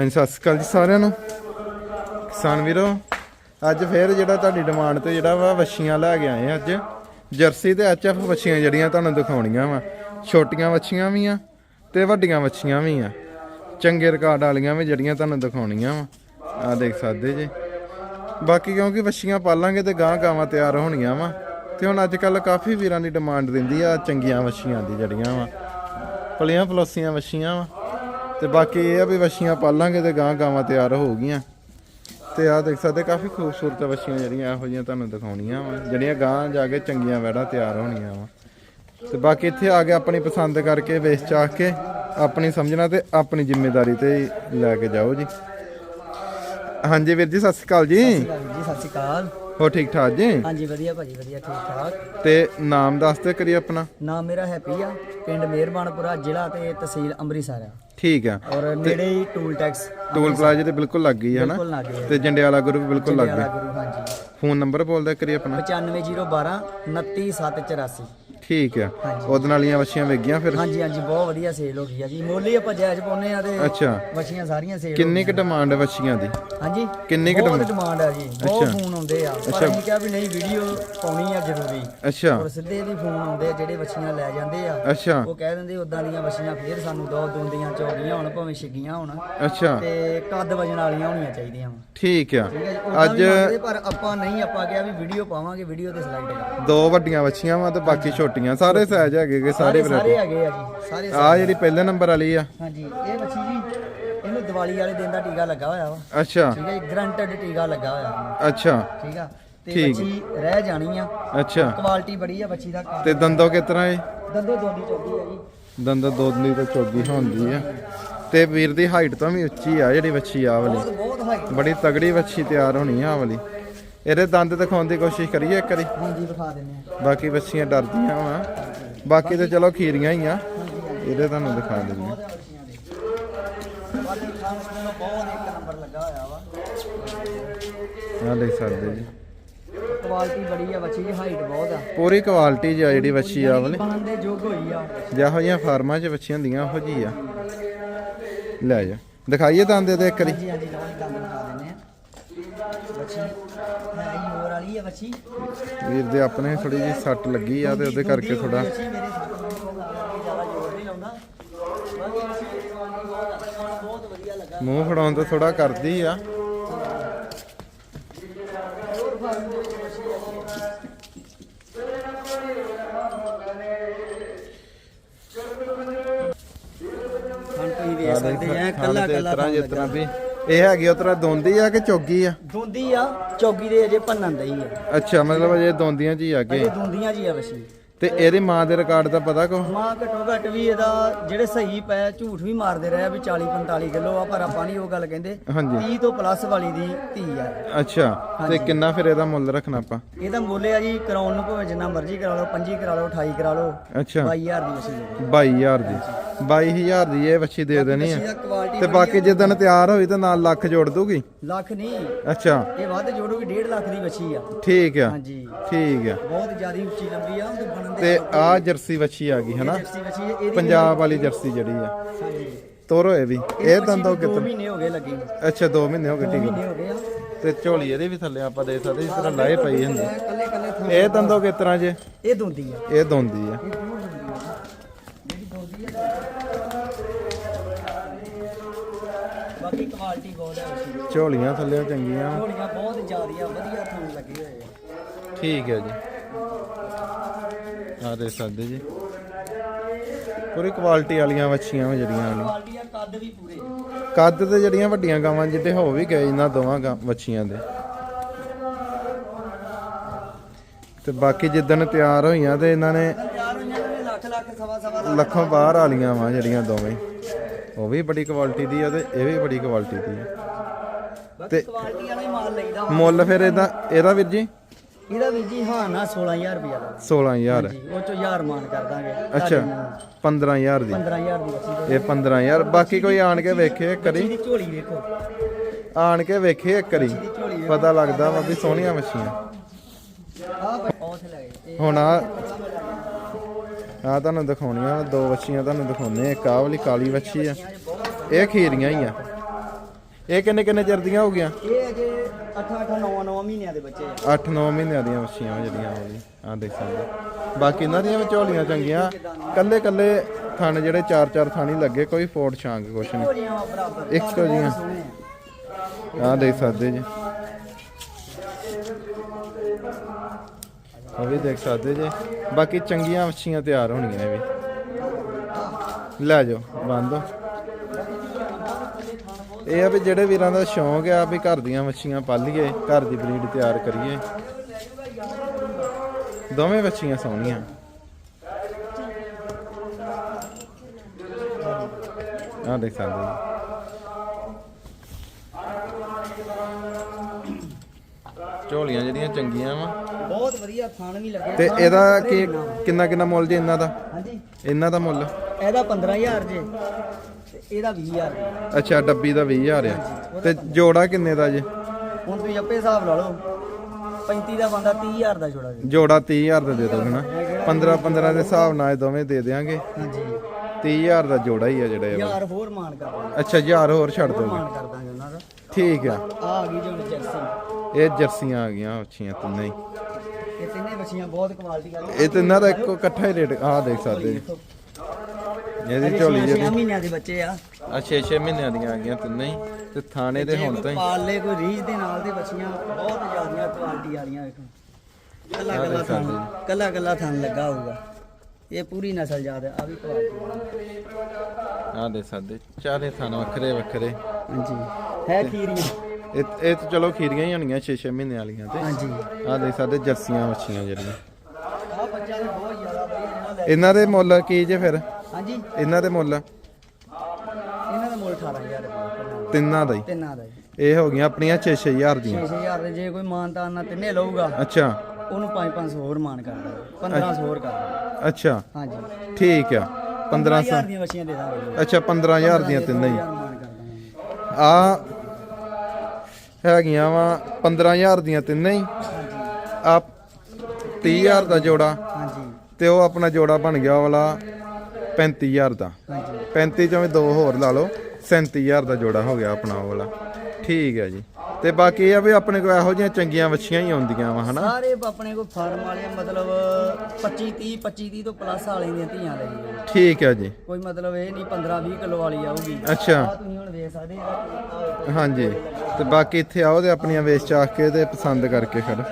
ਹਾਂਜੀ, ਸਤਿ ਸ਼੍ਰੀ ਅਕਾਲ ਜੀ ਸਾਰਿਆਂ ਨੂੰ। ਕਿਸਾਨ ਵੀਰੋ, ਅੱਜ ਫੇਰ ਜਿਹੜਾ ਤੁਹਾਡੀ ਡਿਮਾਂਡ ਤੇ ਜਿਹੜਾ ਵਾ ਵੱਛੀਆਂ ਲੈ ਕੇ ਆਏ ਅੱਜ। ਜਰਸੀ ਤੇ ਐਚਐਫ ਵੱਛੀਆਂ ਜਿਹੜੀਆਂ ਤੁਹਾਨੂੰ ਦਿਖਾਉਣੀਆਂ ਵਾ। ਛੋਟੀਆਂ ਵੱਛੀਆਂ ਵੀ ਆ ਤੇ ਵੱਡੀਆਂ ਵੱਛੀਆਂ ਵੀ ਆ। ਚੰਗੇ ਰਿਕਾਰਡ ਵਾਲੀਆਂ ਵੀ ਜਿਹੜੀਆਂ ਤੁਹਾਨੂੰ ਦਿਖਾਉਣੀਆਂ ਵਾ। ਆ ਦੇਖ ਸਕਦੇ ਜੀ। ਬਾਕੀ ਕਿਉਂਕਿ ਵੱਛੀਆਂ ਪਾਲਾਂਗੇ ਤੇ ਗਾਂ ਗਾਵਾਂ ਤਿਆਰ ਹੋਣੀਆਂ ਵਾ। ਤੇ ਹੁਣ ਅੱਜ ਕੱਲ ਕਾਫੀ ਵੀਰਾਂ ਦੀ ਡਿਮਾਂਡ ਦਿੰਦੀ ਆ ਚੰਗੀਆਂ ਵੱਛੀਆਂ ਦੀ ਜਿਹੜੀਆਂ ਵਾ। ਪਲੀਆਂ ਪਲੋਸੀਆਂ ਵੱਛੀਆਂ ਵਾ। ਤੇ ਬਾਕੀ ਇਹ ਆ ਵੀ ਵੱਛੀਆਂ ਪਾਲਾਂਗੇ ਤੇ ਗਾਂ ਗਾਵਾਂ ਤਿਆਰ ਹੋ ਗਈਆਂ। ਤੇ ਆ ਦੇਖ ਸਕਦੇ, ਕਾਫੀ ਖੂਬਸੂਰਤ ਵੱਛੀਆਂ ਜਿਹੜੀਆਂ ਇਹੋ ਜਿਹੀਆਂ ਤੁਹਾਨੂੰ ਦਿਖਾਉਣੀਆਂ ਵਾ। ਜਿਹੜੀਆਂ ਗਾਂ ਜਾ ਕੇ ਚੰਗੀਆਂ ਵੈੜਾਂ ਤਿਆਰ ਹੋਣੀਆਂ ਵਾ। ਤੇ ਬਾਕੀ ਇੱਥੇ ਆ ਕੇ ਆਪਣੀ ਪਸੰਦ ਕਰਕੇ ਵੇਚ ਚਾਹ ਕੇ ਆਪਣੀ ਸਮਝਣਾ ਤੇ ਆਪਣੀ ਜ਼ਿੰਮੇਵਾਰੀ ਤੇ ਲੈ ਕੇ ਜਾਓ ਜੀ। ਹਾਂਜੀ ਵੀਰ ਜੀ, ਸਤਿ ਸ਼੍ਰੀ ਅਕਾਲ ਜੀ। ਜੀ, ਸਤਿ ਸ਼੍ਰੀ ਅਕਾਲ। ਹੋ ਠੀਕ ਠਾਕ ਜੀ? ਹਾਂਜੀ ਵਧੀਆ ਭਾਜੀ ਵਧੀਆ ਠੀਕ ਠਾਕ। ਤੇ ਨਾਮ ਦੱਸ ਤੇ ਕਰੀ ਆਪਣਾ। ਨਾਮ ਮੇਰਾ ਹੈਪੀ ਆ ਪਿੰਡ ਮਿਹਰਬਾਨਪੁਰਾ ਜ਼ਿਲ੍ਹਾ ਤੇ ਤਹਿਸੀਲ ਅੰਮ੍ਰਿਤਸਰ ਆ। ਠੀਕ ਆ। ਔਰ ਨੇੜੇ ਹੀ ਟੂਲ ਟੈਕਸ ਟੋਲ ਪਲਾਜ਼ੇ ਤੇ ਬਿਲਕੁਲ ਲੱਗ ਗਈ ਹੈ ਨਾ? ਬਿਲਕੁਲ ਲੱਗੇ ਤੇ ਜੰਡਿਆਲਾ ਗੁਰੂ ਵੀ ਬਿਲਕੁਲ ਲੱਗ ਗਿਆ। ਹਾਂਜੀ। ਫੋਨ ਨੰਬਰ ਬੋਲਦਾ ਕਰੀ ਆਪਣਾ। 95012 29784 ਠੀਕ ਆ। ਉਹਦੇ ਨਾਲੀਆਂ ਵੱਛੀਆਂ ਵੇਗੀਆਂ ਫਿਰ? ਹਾਂਜੀ ਹਾਂਜੀ ਬਹੁਤ ਵਧੀਆ ਸੇਲ ਹੋ ਗਈ ਆ ਜੀ। ਮੁੱਲ ਹੀ ਆਪਾਂ ਜਾਇਜ਼ ਪਾਉਨੇ ਆ ਤੇ ਅੱਛਾ। ਮੱਛੀਆਂ ਸਾਰੀਆਂ ਸੇਲ ਕਿੰਨੀ ਕੁ ਡਿਮਾਂਡ ਹੈ ਵੱਛੀਆਂ ਦੀ? ਹਾਂਜੀ ਕਿੰਨੀ ਕੁ? ਡਿਮਾਂਡ ਆ ਜੀ। ਬਹੁਤ। ਫੋਨ ਆਉਂਦੇ ਆ। ਪਰ ਅਸੀਂ ਕਿਹਾ ਵੀ ਨਹੀਂ ਵੀਡੀਓ ਪਾਉਣੀ ਆ ਜ਼ਰੂਰੀ। ਅੱਛਾ। ਔਰ ਸਿੱਧੇ ਵੀ ਫੋਨ ਆਉਂਦੇ ਆ ਜਿਹੜੇ ਵੱਛੀਆਂ ਲੈ ਜਾਂਦੇ ਆ। ਅੱਛਾ। ਉਹ ਕਹਿ ਦਿੰਦੇ ਉਦਾਂ ਦੀਆਂ ਵੱਛੀਆਂ ਫੇਰ ਸਾਨੂੰ ਦੋ ਦੁੰਦੀਆਂ ਚੌਗੀਆਂ ਹੋਣ ਭਾਵੇਂ ਛਿੱਗੀਆਂ ਹੋਣ। ਅੱਛਾ। ਤੇ ਕੱਦ ਵਜਣ ਵਾਲੀਆਂ ਹੋਣੀਆਂ ਚਾਹੀਦੀਆਂ ਠੀਕ ਆ। ਹੈ ਅੱਜ ਪਰ ਆਪਾਂ ਨਹੀਂ ਆਪਾਂ ਕਿਹਾ ਵੀ ਵੀਡੀਓ ਪਾਵਾਂਗੇ ਵੀਡੀਓ ਤੇ ਸਿਲੈਕਟ ਕਰ ਦੋ ਵੱਡੀਆਂ ਵੱਛੀਆਂ ਵਾ ਤੇ ਬਾਕੀ ਛੋਟੀਆਂ ਸਾਰੇ ਸਾਈਜ਼ ਹੈਗੇ ਗੇ, ਸਾਰੇ ਸਾਰੇ ਵੈਰਾਈਟੀ ਹੈਗੇ ਆ ਜੀ ਸਾਰੇ ਆ ਜਿਹੜੀ ਪਹਿਲੇ ਨੰਬਰ ਵਾਲੀ ਆ। ਹਾਂਜੀ ਇਹ ਵੱਛੀ ਜੀ ਇਹਨੂੰ ਦੀਵਾਲੀ ਵਾਲੇ ਦਿਨ ਦਾ ਟੀਕਾ ਲੱਗਾ ਹੋਇਆ ਵਾ। ਅੱਛਾ। ਠੀਕ ਹੈ ਗਰੰਟਡ ਟੀਕਾ ਲੱਗਾ ਹੋਇਆ। ਵਾ। ਅੱਛਾ। ਠੀਕ ਆ ਤੇ ਠੀਕ। ਵੱਛੀ ਰਹਿ ਜਾਣੀ ਆ। ਅੱਛਾ। ਕੁਆਲਿਟੀ ਬੜੀ ਆ ਵੱਛੀ ਦਾ। ਤੇ ਦੰਦੋ ਕਿਤਨਾ ਏ? ਦੰਦੋ ਦੋਦੀ ਚੌਗੀ ਆ ਜੀ। ਦੰਦ ਦੋ ਦਿਨ ਤੋਂ ਚੋਗੀ ਹੁੰਦੀ ਆ। ਤੇ ਵੀਰ ਦੀ ਹਾਈਟ ਤੋਂ ਵੀ ਉੱਚੀ ਆ ਜਿਹੜੀ ਵੱਛੀ ਆ ਵਾਲੀ। ਬਹੁਤ ਬਹੁਤ ਹਾਈ ਬੜੀ ਤਗੜੀ ਵੱਛੀ ਤਿਆਰ ਹੋਣੀ ਆ ਆਹ ਵਾਲੀ। ਇਹਦੇ ਦੰਦ ਦਿਖਾਉਣ ਦੀ ਕੋਸ਼ਿਸ਼ ਕਰੀਏ ਇੱਕ ਵਾਰੀ। ਹਾਂਜੀ ਵਿਖਾ ਦਿੰਦੇ ਆ ਬਾਕੀ ਵੱਛੀਆਂ ਡਰਦੀਆਂ ਵਾ। ਬਾਕੀ ਤੇ ਚਲੋ ਖੀਰੀਆਂ ਹੀ ਆ। ਇਹਦੇ ਤੁਹਾਨੂੰ ਦਿਖਾ ਦਿੰਦੇ ਬਹੁਤ ਆ ਵੱਛੀਆਂ ਦੇ ਬਾਕੀ ਖਾਣ ਪੀਣ ਨੂੰ ਬਹੁਤ ਇੱਕ ਨੰਬਰ ਲੱਗਾ ਹੋਇਆ ਵਾ ਆ ਦੇਖ ਸਕਦੇ ਜੀ। ਕੁਆਲਿਟੀ ਬੜੀ ਆ ਬੱਚੀ ਦੀ ਹਾਈਟ ਬਹੁਤ ਆ। ਪੂਰੀ ਕੁਆਲਿਟੀ ਜੀ ਆ ਜਿਹੜੀ ਵੱਛੀ ਆ ਵਾਲੀ ਬਣਨ ਦੇ ਯੋਗ ਹੋਈ ਆ। ਜਿਹੋ ਜਿਹੀਆਂ ਫਾਰਮਾਂ 'ਚ ਵੱਛੀਆਂ ਹੁੰਦੀਆਂ ਉਹੋ ਜੀ ਆ। ਲੈ ਜਾ ਦਿਖਾਈਏ ਦੰਦ ਇਹਦੇ ਇੱਕ ਵਾਰੀ। ਹਾਂਜੀ ਹਾਂਜੀ ਦੰਦ ਦਿਖਾ ਦਿੰਦੇ ਆ ਬੱਚੀ ਆ ਬੱਚੀ। ਵੀਰ ਦੇ ਆਪਣੇ ਥੋੜੀ ਜਿਹੀ ਸੱਟ ਲੱਗੀ ਆ ਤੇ ਉਹਦੇ ਕਰਕੇ ਥੋੜਾ ਮੂੰਹ ਫੜਾਉਣ ਤੋਂ ਥੋੜਾ ਕਰਦੀ ਆ। ਸਕਦੇ ਕੱਲਾ ਕੱਲਾ ਤਰ੍ਹਾਂ ਜਿਸ ਤਰ੍ਹਾਂ ਵੀ। ਇਹ ਹੈਗੀ ਉਹ ਤਰ੍ਹਾਂ ਦੋਂਦੀ ਆ ਕਿ ਚੋਗੀ ਆ? ਦੁੰਦੀ ਆ। ਚੌਗੀ ਦੇ ਅਜੇ ਭੰਨਣ ਦਈ ਆ। ਅੱਛਾ ਮਤਲਬ ਇਹ ਦੋਂਦੀਆਂ ਹੀ ਆ ਅਜੇ ਦੁੰਦੀਆਂ ਜੀ ਆ ਬੱਚੀ ਤੇ ਇਹਦੀ ਮਾਂ ਦੇ ਰਿਕਾਰਡ ਦਾ ਪਤਾ ਕੋ ਮਾਂ ਘੱਟੋ ਘੱਟ ਵੀ ਇਹਦਾ ਜਿਹੜੇ ਸਹੀ ਪੈ ਝੂਠ ਵੀ ਮਾਰਦੇ ਰਹੇ ਆ ਵੀ 40 45 ਕਿਲੋ ਆ ਪਰ ਆਪਾਂ ਨਹੀਂ ਉਹ ਗੱਲ ਕਹਿੰਦੇ। ਹਾਂਜੀ। 30 ਤੋਂ ਪਲੱਸ ਵਾਲੀ ਦੀ ਧੀ ਆ। ਅੱਛਾ ਤੇ ਕਿੰਨਾ ਫਿਰ ਇਹਦਾ ਮੁੱਲ ਰੱਖਣਾ ਆਪਾਂ? ਇਹਦਾ ਮੁੱਲ ਆ ਜੀ ਕਰਾਉਣ ਨੂੰ ਭਾਵੇਂ ਜਿੰਨਾ ਮਰਜ਼ੀ ਕਰਾ ਲਓ 25 ਕਰਾ ਲਓ 28 ਕਰਾ ਲਓ। ਅੱਛਾ। 22000 ਦੀ ਵਸੀ ਦੇ 22000 ਦੀ। 22000 ਦੀ ਇਹ ਵੱਛੀ ਦੇ ਦੇਣੀ ਕੁਆਲਿਟੀ ਤੇ ਬਾਕੀ ਜਿੱਦਣ ਤਿਆਰ ਹੋਈ ਤਾਂ ਨਾਲ ਲੱਖ ਜੋੜ ਦੂਗੀ ਲੱਖ ਨਹੀਂ। ਅੱਛਾ। ਇਹ ਵੱਧ ਜੋੜੂਗੀ 1.5 ਲੱਖ ਦੀ ਵਸੀ ਆ। ਠੀਕ ਆ। ਹਾਂਜੀ। ਠੀਕ ਆ। ਬਹੁਤ ਜ਼ਿਆਦਾ ਉੱਚੀ ਲੰਬੀ ਆ ਉਹਦੇ ਬਣਨ ਦੇ ਤੇ ਆ ਜਰਸੀ ਵੱਛੀ ਆ ਗਈ ਹਨਾ? ਪੰਜਾਬ ਵਾਲੀ ਜਰਸੀ ਜਿਹੜੀ ਆ। ਹਾਂਜੀ। ਤੋਰੋ ਇਹ ਵੀ। ਇਹ ਦੰਦੋਂ ਦੋ ਕਿਤਨ ਮਹੀਨੇ ਹੋ ਗਏ ਲੱਗੇ ਅੱਛਾ 2 ਮਹੀਨੇ ਹੋ ਗਏ ਠੀਕ ਹੋ ਤੇ ਝੋਲੀ ਇਹਦੇ ਵੀ ਥੱਲੇ ਆਪਾਂ ਦੇ ਸਕਦੇ ਇਸ ਤਰ੍ਹਾਂ ਲਾਏ ਪਈ ਹੁੰਦੀ। ਇਹ ਦੰਦੋਂ ਕਿਸ ਤਰ੍ਹਾਂ ਜੇ? ਇਹ ਦੁੰਦੀ ਆ। ਇਹ ਆ। ਜਿਹੜੀ ਦੁੰਦੀ ਆ ਬਾਕੀ ਕੁਆਲਿਟੀ ਬਹੁਤ ਹੈ। ਝੋਲੀਆਂ ਥੱਲੇ ਚੰਗੀਆਂ। ਝੋਲੀਆਂ ਬਹੁਤ ਜ਼ਿਆਦੀਆਂ ਵਧੀਆ ਤੁਹਾਨੂੰ ਲੱਗੇ ਹੋਏ ਆ। ਠੀਕ ਹੈ ਜੀ। ਆ ਦੇ ਸਕਦੇ ਜੀ। ਪੂਰੀ ਕੁਆਲਿਟੀ ਵਾਲੀਆਂ ਵੱਛੀਆਂ ਵਾ ਜਿਹੜੀਆਂ ਕੁਆਲਿਟੀ ਆ ਕੱਦ ਵੀ ਪੂਰੇ। ਕੱਦ ਤੇ ਜਿਹੜੀਆਂ ਵੱਡੀਆਂ ਗਾਵਾਂ ਜਿੱਤੇ ਹੋ ਵੀ ਗਏ ਇਹਨਾਂ ਦੋਵਾਂ ਗਾਂ ਵੱਛੀਆਂ ਦੇ। ਤੇ ਬਾਕੀ ਜਿੱਦਣ ਤਿਆਰ ਹੋਈਆਂ ਤੇ ਇਹਨਾਂ ਨੇ ਤਿਆਰ ਹੋਈਆਂ ਨੇ ਲੱਖ ਲੱਖ ਸਵਾ ਸਵਾ ਲੱਖ ਲੱਖੋਂ ਬਾਹਰ ਵਾਲੀਆਂ ਵਾ ਜਿਹੜੀਆਂ ਦੋਵੇਂ। ਉਹ ਵੀ ਬੜੀ ਕੁਆਲਿਟੀ ਦੀ ਆ ਤੇ ਇਹ ਵੀ ਬੜੀ ਕੁਆਲਿਟੀ ਦੀ ਆ। ਬਾਕੀ ਕੁਆਲਿਟੀ ਵਾਲਾ ਹੀ ਮਾਲ ਲਈਦਾ ਵਾ। ਮੁੱਲ ਫਿਰ ਇਹਦਾ ਇਹਦਾ ਵੀਰ ਜੀ? ਇਹਦਾ ਵੀ ਜੀ ਹਾਂ ਨਾ 16000 ਰੁਪਇਆ ਦਾ। 16000 ਜੀ ਉਹ ਚੋਂ 1000 ਮਾਨ ਕਰ ਦਾਂਗੇ। ਅੱਛਾ 15000 ਦੀ। 15000 ਦੀ ਬੱਚੀ ਇਹ 15000 ਬਾਕੀ ਕੋਈ ਆਣ ਕੇ ਵੇਖੇ ਕਰੀ ਦੀ ਝੋਲੀ ਵੇਖੋ। ਆਣ ਕੇ ਵੇਖੇ ਇੱਕ ਝੋਲੀ ਪਤਾ ਲੱਗਦਾ ਵਾ ਵੀ ਸੋਹਣੀਆਂ ਮੱਛੀਆਂ। ਹੁਣ ਆ ਆ ਤੁਹਾਨੂੰ ਦਿਖਾਉਣੀਆਂ ਦੋ ਵੱਛੀਆਂ ਤੁਹਾਨੂੰ ਦਿਖਾਉਣੇ ਇੱਕ ਆਹ ਵਾਲੀ ਕਾਲੀ ਵੱਛੀ ਆ। ਇਹ ਖੀਰੀਆਂ ਹੀ ਆ। ਇਹ ਕਿੰਨੇ ਕਿੰਨੇ ਚਿਰ ਦੀਆਂ ਹੋ ਗਈਆਂ? ਇਹ ਅਜੇ 8 8 9 9 ਮਹੀਨਿਆਂ ਦੇ ਬੱਚੇ ਆ। 8-9 ਮਹੀਨਿਆਂ ਦੀਆਂ ਜਿਹੜੀਆਂ ਜੀ ਆਹ ਦੇਖ ਸਕਦੇ ਬਾਕੀ ਇਹਨਾਂ ਦੀਆਂ ਵੀ ਝੋਲੀਆਂ ਚੰਗੀਆਂ। ਕੱਲੇ ਕੱਲੇ ਥਣ ਜਿਹੜੇ ਚਾਰ ਚਾਰ ਥਾਣੀ ਲੱਗੇ ਕੋਈ ਫੋੜ ਛਾਂਗ ਕੁਛ ਨਹੀਂ। ਜੀਆਂ ਇੱਕੋ। ਸੋਹਣੇ ਆ। ਆਹ ਦੇਖ ਸਕਦੇ ਜੀ। ਉਹ ਵੀ ਦੇਖ ਸਕਦੇ ਜੇ। ਬਾਕੀ ਚੰਗੀਆਂ ਮੱਛੀਆਂ ਤਿਆਰ ਹੋਣੀਆਂ ਇਹ ਵੀ। ਲੈ ਜਾਓ, ਬੰਦ। ਇਹ ਆ ਵੀ ਜਿਹੜੇ ਵੀਰਾਂ ਦਾ ਸ਼ੌਂਕ ਆ ਵੀ ਘਰ ਦੀਆਂ ਮੱਛੀਆਂ ਪਾਲੀਏ ਘਰ ਦੀ ਬਰੀਡ ਤਿਆਰ ਕਰੀਏ। ਦੋਵੇਂ ਮੱਛੀਆਂ ਸੋਹਣੀਆਂ ਆਹ ਦੇਖ ਸਕਦੇ ਜੀ ਝੋਲੀਆਂ ਜਿਹੜੀਆਂ ਚੰਗੀਆਂ ਵਾ। ਬਹੁਤ ਵਧੀਆ ਥਣ ਵੀ ਲੱਗੇ। ਤੇ ਇਹਦਾ ਕੀ। ਕਿੰਨਾ ਕਿੰਨਾ ਮੁੱਲ ਜੀ ਇਹਨਾਂ ਦਾ? ਹਾਂਜੀ। ਇਹਨਾਂ ਦਾ ਮੁੱਲ? ਇਹਦਾ 15000 ਜੇ। ਤੇ ਇਹਦਾ 20000 ਜੇ। ਅੱਛਾ ਡੱਬੀ ਦਾ 20000 ਆ। ਤੇ ਜੋੜਾ ਕਿੰਨੇ ਦਾ ਜੀ? ਹੁਣ ਤੁਸੀਂ ਆਪੇ ਹਿਸਾਬ ਲਾ ਲਓ। 35 ਦਾ ਬੰਦਾ 30000 ਦਾ ਜੋੜਾ ਜੀ। ਜੋੜਾ 30000 ਦਾ ਦੇ ਦੋਗੇ ਨਾ 15 15 ਦੇ ਹਿਸਾਬ ਨਾਲ ਇਹ ਦੋਵੇਂ ਦੇ ਦੇਾਂਗੇ ਹਾਂਜੀ। 30000 ਦਾ ਜੋੜਾ ਹੀ ਆ ਜਿਹੜਾ ਇਹ। ਯਾਰ ਹੋਰ ਮਾਨ ਕਰ ਦਾਂਗੇ। ਅੱਛਾ 1000 ਹੋਰ ਛੱਡ ਦੋਗੇ ਮਾਨ ਕਰ ਦਾਂਗੇ ਉਹਨਾਂ ਦਾ। ਠੀਕ ਆ। ਆ ਆ ਗਈ ਜੀ ਜਰਸੀ। ਇਹ ਜਰਸੀਆਂ ਆ ਗਈਆਂ ਅੱਛੀਆਂ ਤਿੰਨੇ ਹੀ ਇਹ ਤਿੰਨੇ ਬੱਚੀਆਂ ਬਹੁਤ ਕੁਆਲਿਟੀ ਵਾਲੀਆਂ ਇਹ ਤਿੰਨਾਂ ਦਾ ਇੱਕੋ ਇਕੱਠਾ ਹੀ ਰੇਟ ਆਹ ਦੇਖ ਸਕਦੇ ਜੀ। ਇਹਦੀ ਝੋਲੀ ਛੇ ਜਿਹੜੀ। ਮਹੀਨਿਆਂ ਦੇ ਬੱਚੇ ਆ। ਆ 6-6 ਮਹੀਨਿਆਂ ਦੀਆਂ ਆ ਗਈਆਂ ਤਿੰਨੇ ਹੀ ਤੇ ਥਾਣੇ ਦੇ ਜੇ ਹੁਣ ਤਾਂ ਹੀ ਪਾਲ ਕੋਈ ਰੀਝ ਦੇ ਨਾਲ ਦੇ ਬੱਚੀਆਂ ਬਹੁਤ ਜ਼ਿਆਦੀਆਂ ਕੁਆਲਿਟੀ ਵਾਲੀਆਂ ਵੇਖੋ। ਕੱਲਾ ਕੱਲਾ ਸਕਦੇ ਕੱਲਾ ਕੱਲਾ ਥਣ ਲੱਗਾ ਹੋਊਗਾ। ਇਹ ਪੂਰੀ ਨਸਲ ਯਾਦ ਹੈ ਆ ਵੀ ਕੁਆਲਿਟੀ ਆਹ ਦੇਖ ਸਕਦੇ ਚਾਰੇ ਥਾਂ ਵੱਖਰੇ ਵੱਖਰੇ। ਹਾਂਜੀ। ਹੈ ਖੀਰੀਆਂ ਇਹ ਇਹ ਤਾਂ ਚਲੋ ਖੀਰੀਆਂ ਹੀ ਹੋਣਗੀਆਂ 6-6 ਮਹੀਨੇ ਵਾਲੀਆਂ ਤੇ। ਹਾਂਜੀ। ਆਹ ਦੇਖ ਸਕਦੇ ਜਰਸੀਆਂ ਵੱਛੀਆਂ ਜਿਹੜੀਆਂ। ਆ ਬਹੁਤ ਜ਼ਿਆਦਾ ਵਧੀਆ ਇਹਨਾਂ ਦੇ ਮੁੱਲ ਕੀ ਜੇ ਫਿਰ? ਹਾਂਜੀ। ਇਹਨਾਂ ਦੇ ਮੁੱਲ? ਇਹਨਾਂ ਦਾ ਮੁੱਲ 18000 ਰੁਪਏ ਤਿੰਨਾਂ ਦਾ ਹੀ? ਤਿੰਨਾਂ ਦਾ ਇਹ ਹੋ ਗਈਆਂ ਆਪਣੀਆਂ 6-6000 ਦੀਆਂ। 6000 ਦੇ ਜੇ ਕੋਈ ਮਾਨਤਾਨ ਨਾਲ ਤਿੰਨੇ ਲਊਗਾ ਅੱਛਾ। ਉਹਨੂੰ 5-500 ਹੋਰ ਮਾਨ ਕਰਦਾ 1500 ਹੋਰ ਕਰਦਾ ਅੱਛਾ। ਹਾਂਜੀ। ਠੀਕ ਆ। 1500 15000 ਦੀਆਂ ਬੱਚੀਆਂ ਦੇ ਦਾਂਗੇ। ਅੱਛਾ 15000 ਦੀਆਂ ਤਿੰਨਾਂ ਹੀ। ਆ ਹੈਗੀਆਂ ਵਾ 15000 ਦੀਆਂ ਤਿੰਨੇ ਹੀ। ਆ 30000 ਦਾ ਜੋੜਾ। ਹਾਂਜੀ। ਤੇ ਉਹ ਆਪਣਾ ਜੋੜਾ ਬਣ ਗਿਆ ਵਾਲਾ 35000 ਦਾ। ਹਾਂਜੀ। 35 ਚੋਂ ਵੀ ਦੋ ਹੋਰ ਲਾ ਲਓ 37000 ਦਾ ਜੋੜਾ ਹੋ ਗਿਆ ਆਪਣਾ ਉਹ ਵਾਲਾ। ਠੀਕ ਹੈ ਜੀ। ਤੇ ਬਾਕੀ ਇਹ ਆ ਵੀ ਆਪਣੇ ਕੋਲ ਇਹੋ ਜਿਹੀਆਂ ਚੰਗੀਆਂ ਵੱਛੀਆਂ ਹੀ ਆਉਂਦੀਆਂ ਵਾ ਹਨਾ? ਸਾਰੇ ਆਪਣੇ ਕੋਲ ਫਾਰਮ ਵਾਲੇ ਮਤਲਬ 25 30 25 30 ਤੋਂ ਪਲੱਸ ਵਾਲੇ ਦੀਆਂ ਧੀਆਂ ਲਈਆਂ ਠੀਕ ਹੈ ਜੀ। ਕੋਈ ਮਤਲਬ ਇਹ ਨਹੀਂ 15 20 ਕਿਲੋ ਵਾਲੀ ਆਊਗੀ। ਅੱਛਾ। ਤੁਸੀਂ ਹੁਣ ਵੇਖ ਸਕਦੇ ਆ। ਹਾਂਜੀ। ਤੇ ਬਾਕੀ ਇੱਥੇ ਆਓ ਤੇ ਆਪਣੀਆਂ ਵੇਚ ਚਾਖ ਕੇ ਤੇ ਪਸੰਦ ਕਰਕੇ ਫਿਰ